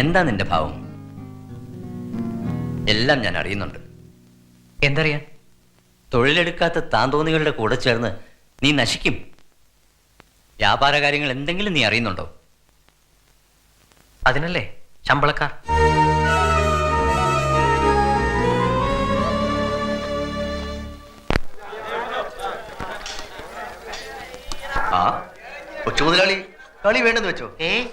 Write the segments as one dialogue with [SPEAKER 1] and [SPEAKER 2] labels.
[SPEAKER 1] എന്താ നിന്റെ ഭാവം? എല്ലാം ഞാൻ അറിയുന്നുണ്ട്.
[SPEAKER 2] എന്തറിയാൻ?
[SPEAKER 1] തൊഴിലെടുക്കാത്ത താന്തോന്നികളുടെ കൂടെ ചേർന്ന് നീ നശിക്കും. വ്യാപാര കാര്യങ്ങൾ എന്തെങ്കിലും നീ അറിയുന്നുണ്ടോ?
[SPEAKER 2] അതിനല്ലേ? ശമ്പളക്കാർ.
[SPEAKER 3] ആ കൊച്ചു മുതലാളി കളി വേണ്ടെന്ന് വെച്ചോ?
[SPEAKER 2] ഏ?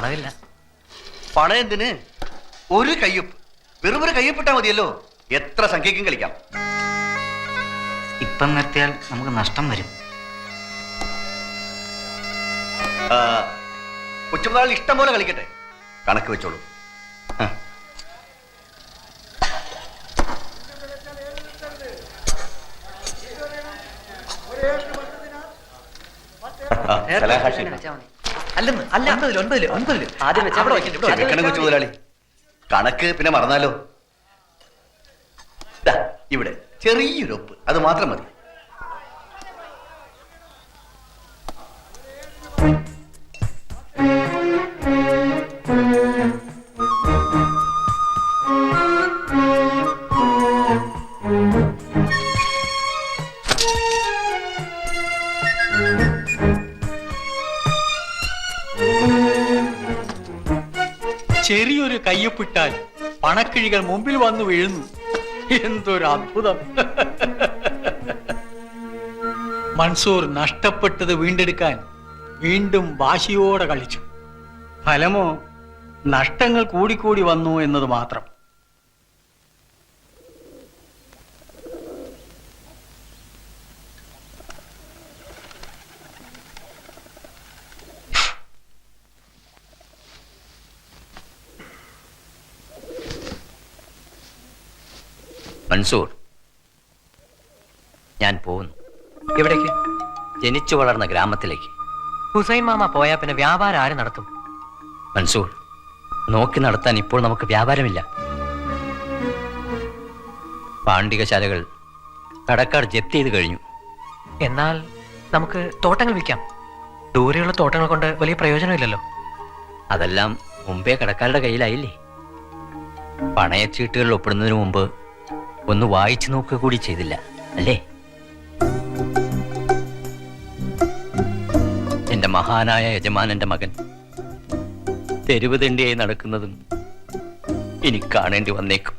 [SPEAKER 2] പണമില്ല.
[SPEAKER 3] പണം എന്തിന് ഒരു കയ്യൊപ്പ് വെറും ഒരു കയ്യൊപ്പിട്ടാ മതിയല്ലോ. എത്ര സംഖ്യക്കും കളിക്കാം.
[SPEAKER 4] ഇപ്പം നിർത്തിയാൽ നമുക്ക് നഷ്ടം വരും.
[SPEAKER 3] ആ, കൊച്ചു മുതലാളി ഇഷ്ടം പോലെ കളിക്കട്ടെ. കണക്ക് വെച്ചോളൂ ആ. ആ, സലാഹാഷി.
[SPEAKER 2] അല്ലെന്ന് അല്ല ഒൻപതിൽ ഒൻപതിൽ ഒൻപതിൽ. ആദ്യം വെച്ചാ അവിടെ വയ്ക്കണ്ട, ഇവിടെ
[SPEAKER 3] ക്ഷമിക്കണം കൊച്ചു മുതലാളി കണക്ക് പിന്നെ മറന്നാലോ? ദാ, ഇവിടെ. ചെറിയൊരു ഒപ്പ്. അത് മാത്രം മതി.
[SPEAKER 5] ചെറിയൊരു പണക്കിഴികൾ മുമ്പിൽ വന്നു വീഴുന്നു. എന്തൊരു അത്ഭുതം. മൻസൂർ നഷ്ടപ്പെട്ടത് വീണ്ടെടുക്കാൻ വീണ്ടും വാശിയോടെ കളിച്ചു. ഫലമോ നഷ്ടങ്ങൾ കൂടിക്കൂടി വന്നു എന്നത് മാത്രം.
[SPEAKER 1] മൻസൂർ ഞാൻ പോകുന്നു.
[SPEAKER 2] എവിടേക്ക്?
[SPEAKER 1] ജനിച്ചു വളർന്ന ഗ്രാമത്തിലേക്ക്.
[SPEAKER 2] ഹുസൈൻ മാമ പോയാ പിന്നെ വ്യാപാരം ആര് നടത്തും?
[SPEAKER 1] മൻസൂർ നോക്കി നടത്താൻ ഇപ്പോൾ നമുക്ക് വ്യാപാരമില്ല. പാണ്ഡികശാലകൾ കടക്കാർ ജപ്തി ചെയ്ത് കഴിഞ്ഞു.
[SPEAKER 2] എന്നാൽ നമുക്ക് തോട്ടങ്ങൾ വിൽക്കാം. ദൂരെയുള്ള തോട്ടങ്ങൾ കൊണ്ട് വലിയ പ്രയോജനമില്ലല്ലോ.
[SPEAKER 1] അതെല്ലാം മുമ്പേ കടക്കാരുടെ കയ്യിലായില്ലേ? പണയച്ചീട്ടുകളിൽ ഒപ്പിടുന്നതിന് മുമ്പ് ഒന്ന് വായിച്ചു നോക്കുക കൂടി ചെയ്തില്ല അല്ലേ? എന്റെ മഹാനായ യജമാനന്റെ മകൻ തെരുവ് തെണ്ടിയായി നടക്കുന്നതും ഇനി കാണേണ്ടി വന്നേക്കും.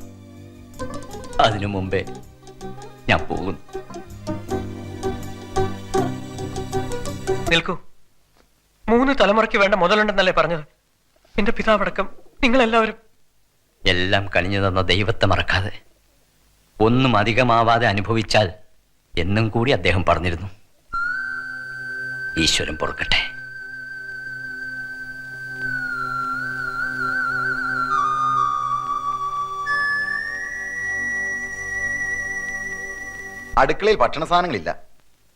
[SPEAKER 1] അതിനു മുമ്പേ ഞാൻ പോകുന്നു
[SPEAKER 2] നിൽക്കൂ. മൂന്ന് തലമുറയ്ക്ക് വേണ്ട മുതലുണ്ടെന്നല്ലേ പറഞ്ഞത്? എന്റെ പിതാവടക്കം നിങ്ങളെല്ലാവരും.
[SPEAKER 1] എല്ലാം കനിഞ്ഞു തന്ന ദൈവത്തെ മറക്കാതെ. ഒന്നും അധികമാവാതെ അനുഭവിച്ചാൽ എന്നും കൂടി അദ്ദേഹം പറഞ്ഞിരുന്നു. ഈശ്വരൻ പൊറുക്കട്ടെ.
[SPEAKER 6] അടുക്കളയിൽ ഭക്ഷണ സാധനങ്ങളില്ല.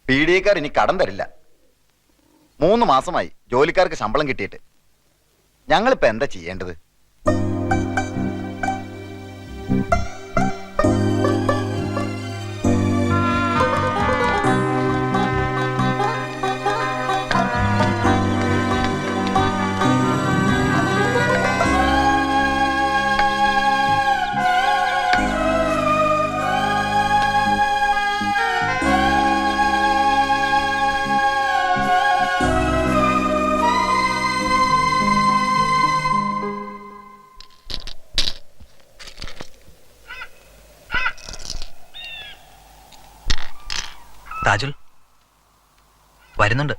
[SPEAKER 6] പി ഡി എക്കാർ ഇനി കടം തരില്ല. മൂന്ന് മാസമായി ജോലിക്കാർക്ക് ശമ്പളം കിട്ടിയിട്ട്. ഞങ്ങളിപ്പോ എന്താ ചെയ്യേണ്ടത്?
[SPEAKER 2] താജുൽ വരുന്നുണ്ട്.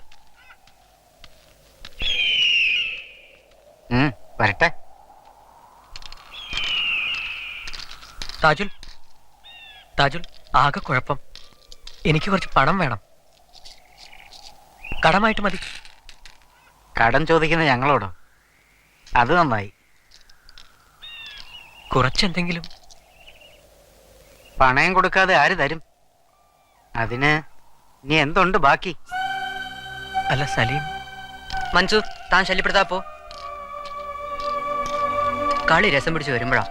[SPEAKER 4] വരട്ടെ.
[SPEAKER 2] താജുൽ താജുൽ ആകെ കുഴപ്പം. എനിക്ക് കുറച്ച് പണം വേണം. കടമായിട്ട് മതി.
[SPEAKER 4] കടം ചോദിക്കുന്ന ഞങ്ങളോടോ? അത് നന്നായി.
[SPEAKER 2] കുറച്ചെന്തെങ്കിലും?
[SPEAKER 4] പണയം കൊടുക്കാതെ ആര് തരും? അതിന് ഇനി എന്തുണ്ട് ബാക്കി?
[SPEAKER 2] അല്ല സലീം.
[SPEAKER 7] മഞ്ജു താൻ ശല്യപ്പെടുത്താ പോ. കളി രസം പിടിച്ച് വരുമ്പോഴാ.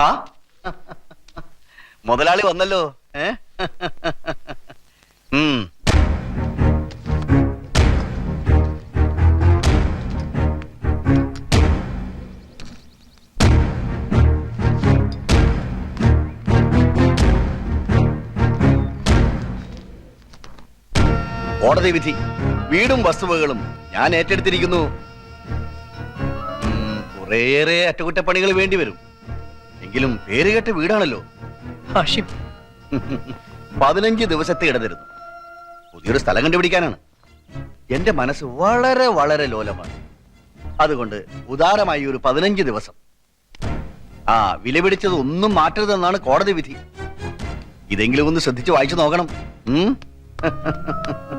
[SPEAKER 3] ആ? മുതലാളി വന്നല്ലോ. ഏ? കോടതി വിധി. വീടും വസ്തുവകളും ഞാൻ ഏറ്റെടുത്തിരിക്കുന്നു. കുറേയേറെ അറ്റകുറ്റപ്പണികൾ വേണ്ടി വരും എങ്കിലും പേരുകെട്ട വീടാണല്ലോ.
[SPEAKER 2] ഹാഷിം
[SPEAKER 3] പതിനഞ്ച് ദിവസത്തെ ഇടതരുന്നു പുതിയൊരു സ്ഥലം കണ്ടുപിടിക്കാനാണ്. എന്റെ മനസ്സ് വളരെ വളരെ ലോലമാണ്. അതുകൊണ്ട് ഉദാരമായി ഒരു പതിനഞ്ച് ദിവസം. ആ വിലപിടിച്ചത് ഒന്നും മാറ്റരുതെന്നാണ് കോടതി വിധി. ഇതെങ്കിലും ഒന്ന് ശ്രദ്ധിച്ച് വായിച്ചു നോക്കണം.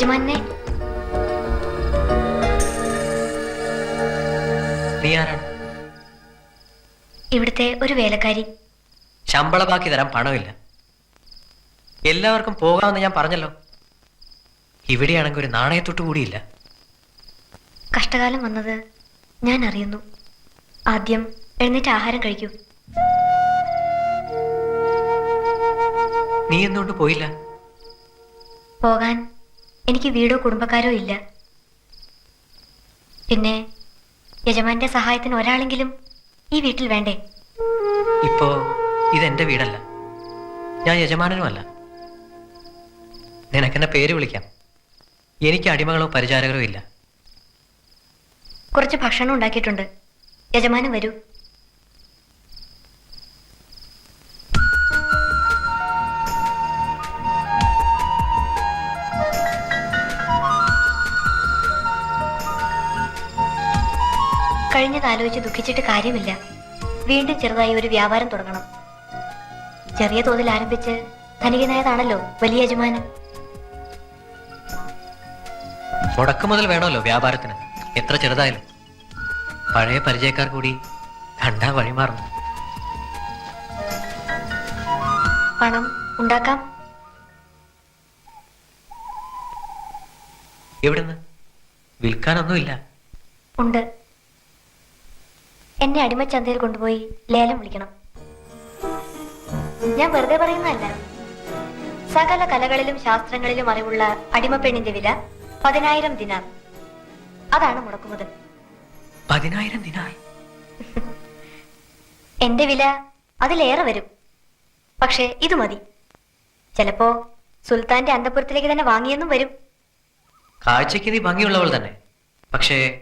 [SPEAKER 8] യജമാനെ.
[SPEAKER 2] നീ ആരാണ്?
[SPEAKER 8] ഇവിടുത്തെ ഒരു വേലക്കാരി.
[SPEAKER 2] ശമ്പള ബാക്കി തരാൻ പണമില്ല. എല്ലാവർക്കും പോകാമെന്ന് ഞാൻ പറഞ്ഞല്ലോ. ഇവിടെയാണെങ്കിൽ ഒരു നാണയത്തൊട്ട് കൂടിയില്ല.
[SPEAKER 8] കഷ്ടകാലം വന്നത് ഞാൻ അറിയുന്നു. ആദ്യം എഴുന്നേറ്റ് ആഹാരം കഴിക്കൂ.
[SPEAKER 2] നീ എന്തുകൊണ്ട് പോയില്ല?
[SPEAKER 8] പോകാൻ എനിക്ക് വീടോ കുടുംബക്കാരോ ഇല്ല. പിന്നെ യജമാന്റെ സഹായത്തിന് ഒരാളെങ്കിലും ഈ വീട്ടിൽ വേണ്ടേ?
[SPEAKER 2] ഇപ്പോ ഇതെന്റെ വീടല്ല. ഞാൻ യജമാനനുമല്ല. നിനക്കെന്നെ പേര് വിളിക്കാം. എനിക്ക് അടിമകളോ പരിചാരകരോ ഇല്ല.
[SPEAKER 8] കുറച്ച് ഭക്ഷണം ഉണ്ടാക്കിയിട്ടുണ്ട്. യജമാനൻ വരൂ. കഴിഞ്ഞതാലോചിച്ച് ദുഃഖിച്ചിട്ട് കാര്യമില്ല. വീണ്ടും ചെറുതായി ഒരു വ്യാപാരം തുടങ്ങണം. ചെറിയ തോതിൽ ആരംഭിച്ച് ധനികനായതാണല്ലോ വലിയ യജമാനൻ.
[SPEAKER 2] തുടക്കം മുതൽ വേണമല്ലോ വ്യാപാരത്തിന്. എത്ര ചെറുതായാലും. പഴയ പരിചയക്കാർ കൂടി കണ്ടാ വഴിമാറുന്നു
[SPEAKER 8] പണം ഉണ്ടാക്കാം.
[SPEAKER 2] എവിടുന്ന്? വിൽക്കാനൊന്നുമില്ല.
[SPEAKER 8] ഉണ്ട്. എന്നെ അടിമച്ചന്തയിൽ കൊണ്ടുപോയി ലേലം വിളിക്കണം. ഞാൻ വെറുതെ പറയുന്നതല്ല. സകല കലകളിലും ശാസ്ത്രങ്ങളിലും അറിവുള്ള അടിമപ്പെണ്ണിന്റെ വില പതിനായിരം ദിനാർ. അതാണ് മുടക്കുമുതൽ
[SPEAKER 2] പതിനായിരം ദിനാർ?
[SPEAKER 8] എന്റെ വില അതിലേറെ വരും. പക്ഷേ ഇത് മതി. ചിലപ്പോ സുൽത്താന്റെ അന്തപുരത്തിലേക്ക് തന്നെ വാങ്ങിയെന്നും വരും.
[SPEAKER 2] കാഴ്ചയ്ക്ക് നീ ഭംഗിയുള്ളവൾ തന്നെ. പക്ഷേ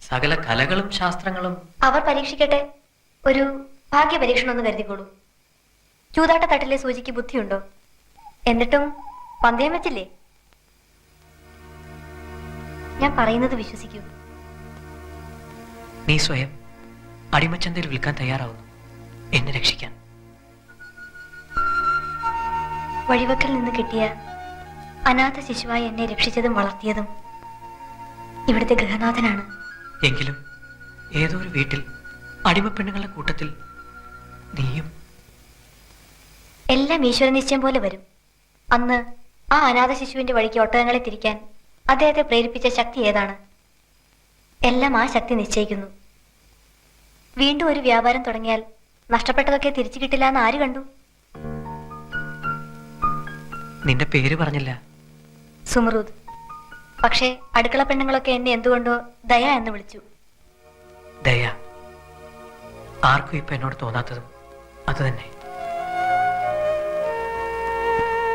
[SPEAKER 2] സകല കലകളും ശാസ്ത്രങ്ങളും.
[SPEAKER 8] അവർ പരീക്ഷിക്കട്ടെ. ഒരു ഭാഗ്യ പരീക്ഷണം ഒന്ന് കരുതിക്കോളൂ. ചൂതാട്ട തട്ടിലെ സൂചിക്ക് ബുദ്ധിയുണ്ടോ? എന്നിട്ടും പന്തയം വെച്ചില്ലേ? ഞാൻ പറയുന്നത് വിശ്വസിക്കൂ.
[SPEAKER 2] നീ സ്വയം അടിമച്ചന്തയിൽ വിൽക്കാൻ തയ്യാറാവുന്നു. എന്നെ രക്ഷിക്കാൻ.
[SPEAKER 8] വഴിവക്കൽ നിന്ന് കിട്ടിയ അനാഥ ശിശുവായി എന്നെ രക്ഷിച്ചതും വളർത്തിയതും ഇവിടുത്തെ ഗൃഹനാഥനാണ്.
[SPEAKER 2] എങ്കിലും ഏതോ ഒരു വീട്ടിൽ അടിമപ്പെണ്ണുങ്ങളുടെ കൂട്ടത്തിൽ നീയും
[SPEAKER 8] എല്ലാം ഈശ്വര നിശ്ചയം പോലെ വരും. അന്ന് ആ അനാഥ ശിശുവിന്റെ വഴിക്ക് ഒട്ടകങ്ങളെ തിരിക്കാൻ അദ്ദേഹത്തെ പ്രേരിപ്പിച്ച ശക്തി ഏതാണ്? എല്ലാം ആ ശക്തി നിശ്ചയിക്കുന്നു. വീണ്ടും ഒരു വ്യാപാരം തുടങ്ങിയാൽ നഷ്ടപ്പെട്ടതൊക്കെ തിരിച്ചു കിട്ടില്ല എന്ന് ആര് കണ്ടു?
[SPEAKER 2] നിന്റെ പേര് പറഞ്ഞില്ല.
[SPEAKER 8] സുമറൂദ് പക്ഷേ അടുക്കള പെണ്ണുങ്ങളൊക്കെ എന്നെ എന്തുകൊണ്ടോ ദയ എന്ന് വിളിച്ചു.
[SPEAKER 2] ദയ? ആർക്കും ഇപ്പൊ എന്നോട് തോന്നാത്തതും അത് തന്നെ.